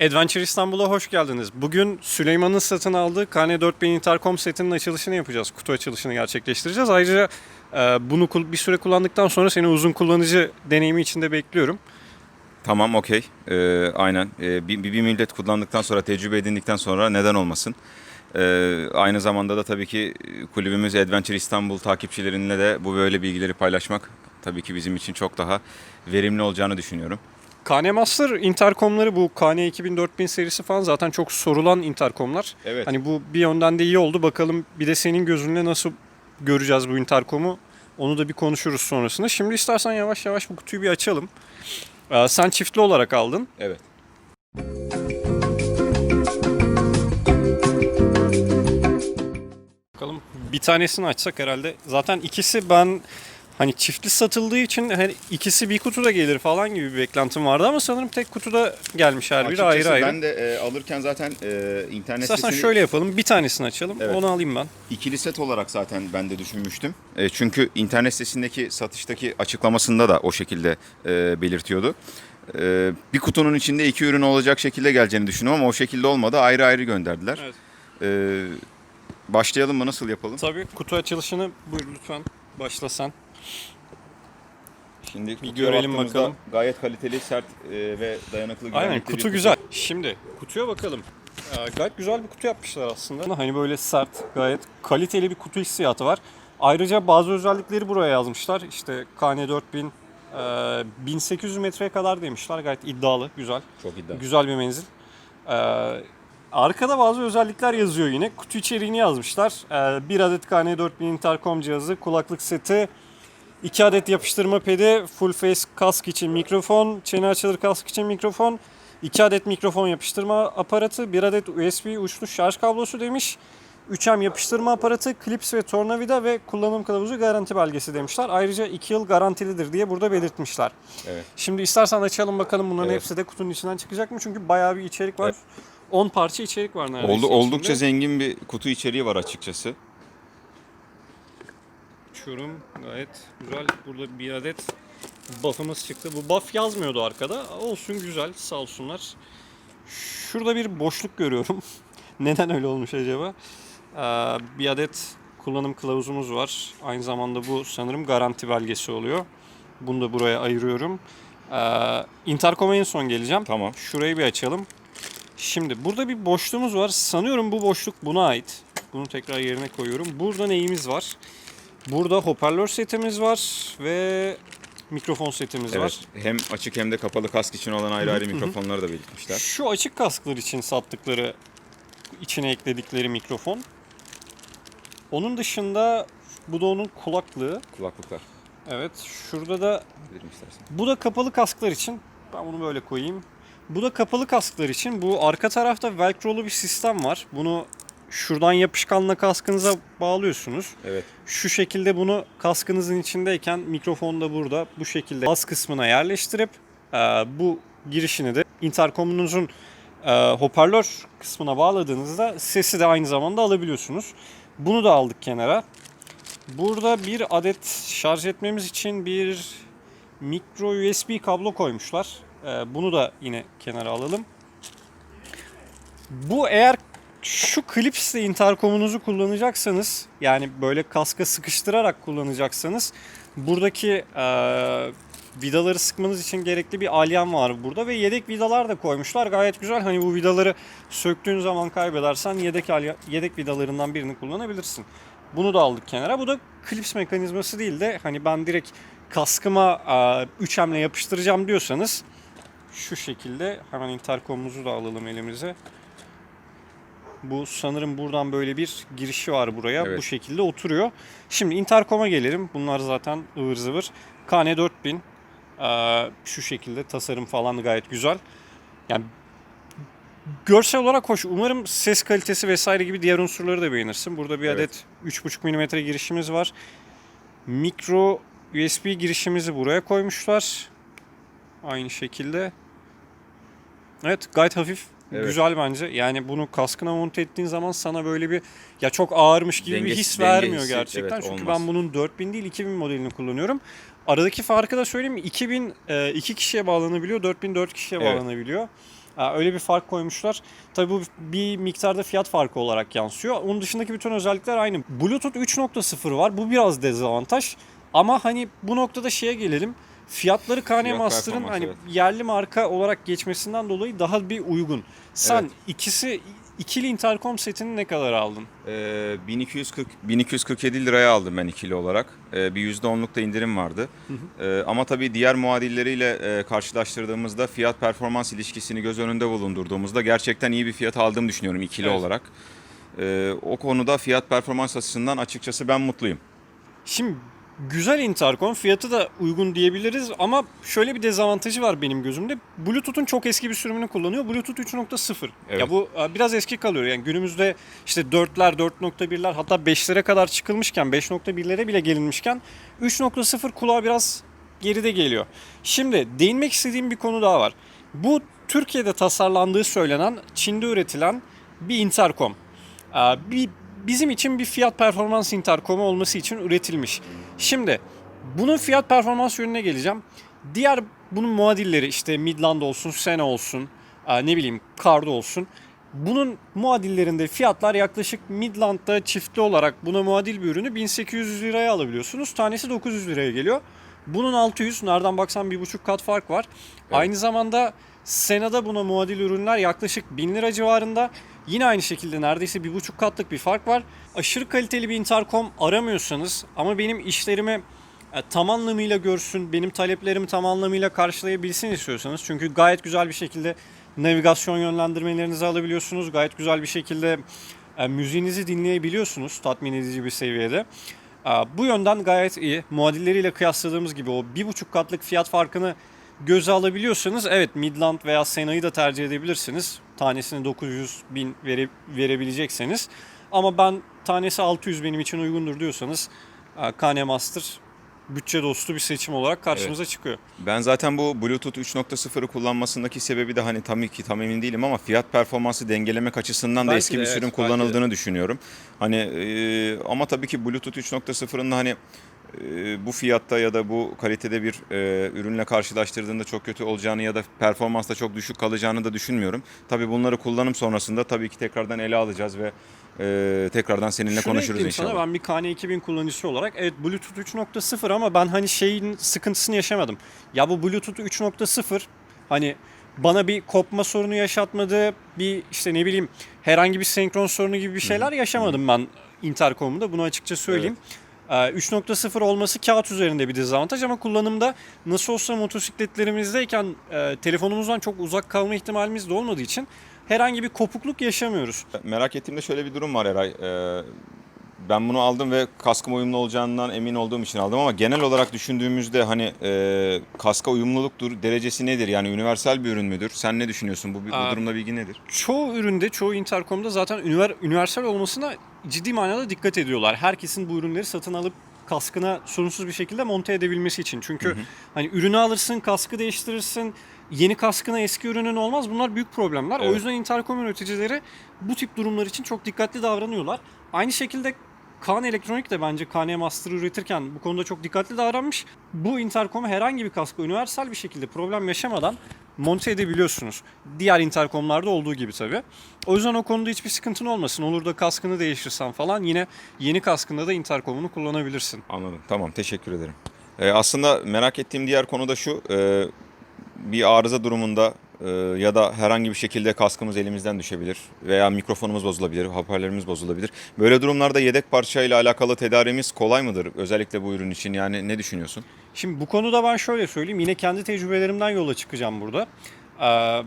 Adventure İstanbul'a hoş geldiniz. Bugün Süleyman'ın satın aldığı KN4000 Intercom setinin açılışını yapacağız. Kutu açılışını gerçekleştireceğiz. Ayrıca e, bunu bir süre kullandıktan sonra seni uzun kullanıcı deneyimi içinde bekliyorum. Tamam okey. Ee, aynen. Ee, bir, bir, millet kullandıktan sonra, tecrübe edindikten sonra neden olmasın? Ee, aynı zamanda da tabii ki kulübümüz Adventure İstanbul takipçilerinle de bu böyle bilgileri paylaşmak tabii ki bizim için çok daha verimli olacağını düşünüyorum. KN Master interkomları bu KN 2000-4000 serisi falan zaten çok sorulan interkomlar. Evet. Hani bu bir yönden de iyi oldu. Bakalım bir de senin gözünle nasıl göreceğiz bu interkomu. Onu da bir konuşuruz sonrasında. Şimdi istersen yavaş yavaş bu kutuyu bir açalım. Ee, sen çiftli olarak aldın. Evet. Bakalım bir tanesini açsak herhalde. Zaten ikisi ben hani çiftli satıldığı için hani ikisi bir kutuda gelir falan gibi bir beklentim vardı ama sanırım tek kutuda gelmiş her biri ayrı ayrı. Ben de e, alırken zaten e, internet İstersen sitesini şöyle yapalım. Bir tanesini açalım. Evet. Onu alayım ben. ikili set olarak zaten ben de düşünmüştüm. E, çünkü internet sitesindeki satıştaki açıklamasında da o şekilde e, belirtiyordu. E, bir kutunun içinde iki ürün olacak şekilde geleceğini düşündüm ama o şekilde olmadı. Ayrı ayrı gönderdiler. Evet. E, başlayalım mı? Nasıl yapalım? Tabii kutu açılışını buyur lütfen başla sen. Şimdi Bir görelim bakalım. Gayet kaliteli, sert e, ve dayanıklı Aynen bir kutu güzel. Şimdi kutuya bakalım. Ee, gayet güzel bir kutu yapmışlar aslında. Hani böyle sert, gayet kaliteli bir kutu hissiyatı var. Ayrıca bazı özellikleri buraya yazmışlar. İşte KN4000 e, 1800 metreye kadar demişler. Gayet iddialı, güzel. Çok iddialı. Güzel bir menzil. Ee, arkada bazı özellikler yazıyor yine. Kutu içeriğini yazmışlar. Ee, bir adet KN4000 intercom cihazı, kulaklık seti, 2 adet yapıştırma pedi, full face kask için mikrofon, çene açılır kask için mikrofon, 2 adet mikrofon yapıştırma aparatı, 1 adet USB uçlu şarj kablosu demiş. 3M yapıştırma aparatı, klips ve tornavida ve kullanım kılavuzu garanti belgesi demişler. Ayrıca 2 yıl garantilidir diye burada belirtmişler. Evet. Şimdi istersen açalım bakalım bunların Evet. hepsi de kutunun içinden çıkacak mı? Çünkü bayağı bir içerik var. 10 parça içerik var neredeyse. Oldu, oldukça içinde. zengin bir kutu içeriği var açıkçası. Açıyorum. Gayet güzel. Burada bir adet buff'ımız çıktı. Bu buff yazmıyordu arkada. Olsun güzel. Sağ olsunlar. Şurada bir boşluk görüyorum. Neden öyle olmuş acaba? Ee, bir adet kullanım kılavuzumuz var. Aynı zamanda bu sanırım garanti belgesi oluyor. Bunu da buraya ayırıyorum. Ee, Intercom'a en son geleceğim. Tamam. Şurayı bir açalım. Şimdi burada bir boşluğumuz var. Sanıyorum bu boşluk buna ait. Bunu tekrar yerine koyuyorum. Burada neyimiz var? Burada hoparlör setimiz var ve mikrofon setimiz var. Evet. Hem açık hem de kapalı kask için olan ayrı ayrı mikrofonları da belirtmişler. Şu açık kasklar için sattıkları, içine ekledikleri mikrofon. Onun dışında bu da onun kulaklığı. Kulaklıklar. Evet, şurada da. Bu da kapalı kasklar için. Ben bunu böyle koyayım. Bu da kapalı kasklar için. Bu arka tarafta velcro'lu bir sistem var. Bunu şuradan yapışkanla kaskınıza bağlıyorsunuz. Evet. Şu şekilde bunu kaskınızın içindeyken mikrofon da burada bu şekilde bas kısmına yerleştirip e, bu girişini de interkomunuzun e, hoparlör kısmına bağladığınızda sesi de aynı zamanda alabiliyorsunuz. Bunu da aldık kenara. Burada bir adet şarj etmemiz için bir micro USB kablo koymuşlar. E, bunu da yine kenara alalım. Bu eğer şu klipsle interkomunuzu kullanacaksanız yani böyle kaska sıkıştırarak kullanacaksanız buradaki e, vidaları sıkmanız için gerekli bir alyan var burada ve yedek vidalar da koymuşlar. Gayet güzel. Hani bu vidaları söktüğün zaman kaybedersen yedek alya- yedek vidalarından birini kullanabilirsin. Bunu da aldık kenara. Bu da klips mekanizması değil de hani ben direkt kaskıma e, 3M'le yapıştıracağım diyorsanız şu şekilde hemen interkomumuzu da alalım elimize. Bu sanırım buradan böyle bir girişi var buraya. Evet. Bu şekilde oturuyor. Şimdi interkom'a gelelim. Bunlar zaten ıvır zıvır. KN4000 ee, şu şekilde tasarım falan gayet güzel. Yani görsel olarak hoş. Umarım ses kalitesi vesaire gibi diğer unsurları da beğenirsin. Burada bir Evet. adet 3.5 mm girişimiz var. Mikro USB girişimizi buraya koymuşlar. Aynı şekilde. Evet gayet hafif. Evet. Güzel bence. Yani bunu kaskına monte ettiğin zaman sana böyle bir ya çok ağırmış gibi bir Denge- his denge vermiyor hissi, gerçekten. evet, Çünkü olmaz. ben bunun 4000 değil 2000 modelini kullanıyorum. Aradaki farkı da söyleyeyim mi? 2000 e, 2 kişiye bağlanabiliyor, 4000 4 kişiye Evet. bağlanabiliyor. Öyle bir fark koymuşlar. Tabii bu bir miktarda fiyat farkı olarak yansıyor. Onun dışındaki bütün özellikler aynı. Bluetooth 3.0 var. Bu biraz dezavantaj. Ama hani bu noktada şeye gelelim. Fiyatları KN Fiyat Master'ın hani evet. yerli marka olarak geçmesinden dolayı daha bir uygun. Sen Evet. ikisi ikili intercom setini ne kadar aldın? Ee, 1240 1247 liraya aldım ben ikili olarak. Ee, bir %10'luk da indirim vardı. Ee, ama tabii diğer muadilleriyle e, karşılaştırdığımızda fiyat performans ilişkisini göz önünde bulundurduğumuzda gerçekten iyi bir fiyat aldığımı düşünüyorum ikili Evet. olarak. Ee, o konuda fiyat performans açısından açıkçası ben mutluyum. Şimdi güzel intercom fiyatı da uygun diyebiliriz ama şöyle bir dezavantajı var benim gözümde. Bluetooth'un çok eski bir sürümünü kullanıyor. Bluetooth 3.0. Evet. Ya bu biraz eski kalıyor. Yani günümüzde işte 4'ler, 4.1'ler hatta 5'lere kadar çıkılmışken 5.1'lere bile gelinmişken 3.0 kulağa biraz geride geliyor. Şimdi değinmek istediğim bir konu daha var. Bu Türkiye'de tasarlandığı söylenen, Çin'de üretilen bir intercom. Bir bizim için bir fiyat performans interkomu olması için üretilmiş. Şimdi bunun fiyat performans yönüne geleceğim. Diğer bunun muadilleri işte Midland olsun, Sena olsun, aa, ne bileyim Cardo olsun. Bunun muadillerinde fiyatlar yaklaşık Midland'da çiftli olarak buna muadil bir ürünü 1800 liraya alabiliyorsunuz. Tanesi 900 liraya geliyor. Bunun 600, nereden baksan bir buçuk kat fark var. Aynı zamanda Sena'da buna muadil ürünler yaklaşık 1000 lira civarında. Yine aynı şekilde neredeyse bir buçuk katlık bir fark var. Aşırı kaliteli bir intercom aramıyorsanız ama benim işlerimi e, tam anlamıyla görsün, benim taleplerimi tam anlamıyla karşılayabilsin istiyorsanız. Çünkü gayet güzel bir şekilde navigasyon yönlendirmelerinizi alabiliyorsunuz. Gayet güzel bir şekilde e, müziğinizi dinleyebiliyorsunuz tatmin edici bir seviyede. E, Bu yönden gayet iyi. Muadilleriyle kıyasladığımız gibi o bir buçuk katlık fiyat farkını göze alabiliyorsanız evet Midland veya Sena'yı da tercih edebilirsiniz. Tanesini 900 bin vere, verebilecekseniz. Ama ben tanesi 600 benim için uygundur diyorsanız e, KN Master bütçe dostu bir seçim olarak karşımıza çıkıyor. Ben zaten bu Bluetooth 3.0'ı kullanmasındaki sebebi de hani tabii ki tam emin değilim ama fiyat performansı dengelemek açısından da Belki eski de, bir evet, sürüm de. kullanıldığını düşünüyorum. Hani e, ama tabii ki Bluetooth 3.0'ın da hani bu fiyatta ya da bu kalitede bir e, ürünle karşılaştırdığında çok kötü olacağını ya da performansta çok düşük kalacağını da düşünmüyorum. Tabii bunları kullanım sonrasında tabii ki tekrardan ele alacağız ve e, tekrardan seninle Şunu konuşuruz inşallah. Sana, ben bir KN 2000 kullanıcısı olarak evet Bluetooth 3.0 ama ben hani şeyin sıkıntısını yaşamadım. Ya bu Bluetooth 3.0 hani bana bir kopma sorunu yaşatmadı. Bir işte ne bileyim herhangi bir senkron sorunu gibi bir şeyler yaşamadım ben intercom'da. Bunu açıkça söyleyeyim. Ee, 3.0 olması kağıt üzerinde bir dezavantaj ama kullanımda nasıl olsa motosikletlerimizdeyken e, telefonumuzdan çok uzak kalma ihtimalimiz de olmadığı için herhangi bir kopukluk yaşamıyoruz. Merak ettiğimde şöyle bir durum var Eray. Ee, ben bunu aldım ve kaskım uyumlu olacağından emin olduğum için aldım ama genel olarak düşündüğümüzde hani e, kaska uyumluluk dur- derecesi nedir? Yani universal bir ürün müdür? Sen ne düşünüyorsun? Bu, bu Aa, durumda bilgi nedir? çoğu üründe, çoğu intercom'da zaten üniver, üniversal olmasına ciddi manada dikkat ediyorlar. Herkesin bu ürünleri satın alıp kaskına sorunsuz bir şekilde monte edebilmesi için. Çünkü hani ürünü alırsın, kaskı değiştirirsin, yeni kaskına eski ürünün olmaz. Bunlar büyük problemler. O Evet. yüzden intercom üreticileri bu tip durumlar için çok dikkatli davranıyorlar. Aynı şekilde Kaan Elektronik de bence KN Master üretirken bu konuda çok dikkatli davranmış. Bu intercom'u herhangi bir kaska universal bir şekilde problem yaşamadan monte edebiliyorsunuz. Diğer intercom'larda olduğu gibi tabii. O yüzden o konuda hiçbir sıkıntın olmasın. Olur da kaskını değiştirsen falan yine yeni kaskında da intercom'unu kullanabilirsin. Anladım. Tamam. Teşekkür ederim. Ee, aslında merak ettiğim diğer konu da şu. e, bir arıza durumunda ya da herhangi bir şekilde kaskımız elimizden düşebilir veya mikrofonumuz bozulabilir, hoparlörümüz bozulabilir. Böyle durumlarda yedek parçayla alakalı tedarimiz kolay mıdır? Özellikle bu ürün için. Yani ne düşünüyorsun? Şimdi bu konuda ben şöyle söyleyeyim. Yine kendi tecrübelerimden yola çıkacağım burada. Ee,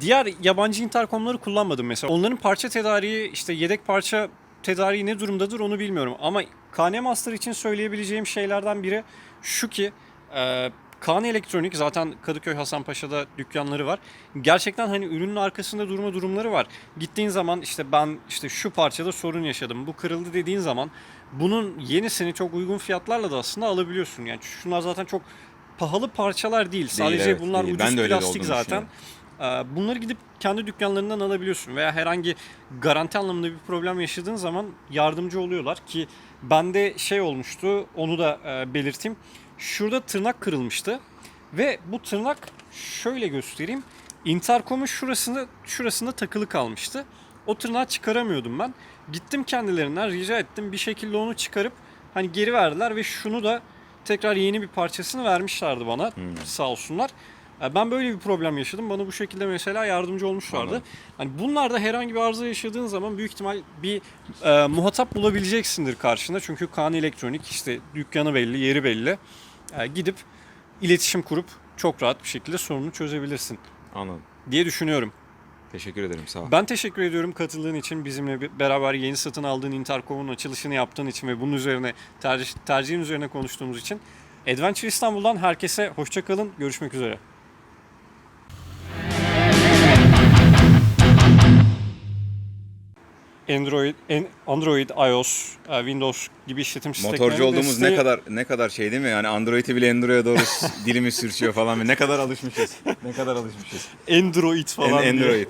diğer yabancı interkomları kullanmadım mesela. Onların parça tedariği, işte yedek parça tedariği ne durumdadır onu bilmiyorum. Ama KN Master için söyleyebileceğim şeylerden biri şu ki e, KN Elektronik zaten Kadıköy Hasanpaşa'da dükkanları var. Gerçekten hani ürünün arkasında durma durumları var. Gittiğin zaman işte ben işte şu parçada sorun yaşadım. Bu kırıldı dediğin zaman bunun yenisini çok uygun fiyatlarla da aslında alabiliyorsun. Yani şunlar zaten çok pahalı parçalar değil. Sadece evet, bunlar değil. ucuz Ben de öyle plastik zaten. Ee, Bunları gidip kendi dükkanlarından alabiliyorsun veya herhangi garanti anlamında bir problem yaşadığın zaman yardımcı oluyorlar ki bende şey olmuştu onu da e, belirteyim. Şurada tırnak kırılmıştı ve bu tırnak şöyle göstereyim. Intercom'un şurasında, şurasında takılı kalmıştı. O tırnağı çıkaramıyordum ben. Gittim kendilerinden rica ettim bir şekilde onu çıkarıp hani geri verdiler ve şunu da tekrar yeni bir parçasını vermişlerdi bana sağ olsunlar. Ben böyle bir problem yaşadım. Bana bu şekilde mesela yardımcı olmuşlardı. Anladım. Hani bunlarda herhangi bir arıza yaşadığın zaman büyük ihtimal bir e, muhatap bulabileceksindir karşında. Çünkü Kaan Elektronik işte dükkanı belli, yeri belli. E, gidip iletişim kurup çok rahat bir şekilde sorunu çözebilirsin Anladım. diye düşünüyorum. Teşekkür ederim sağ ol. Ben teşekkür ediyorum katıldığın için, bizimle beraber yeni satın aldığın Intercom'un açılışını yaptığın için ve bunun üzerine tercih, tercihin üzerine konuştuğumuz için. Adventure İstanbul'dan herkese hoşça kalın. Görüşmek üzere. Android, Android, iOS, e, Windows gibi işletim sistemleri Motorcu olduğumuz ne desteği- kadar ne kadar şey değil mi? Yani Android'i bile Android'e doğru dilimiz sürçüyor falan. Ne kadar alışmışız. Ne kadar alışmışız. Android falan. En-. Android.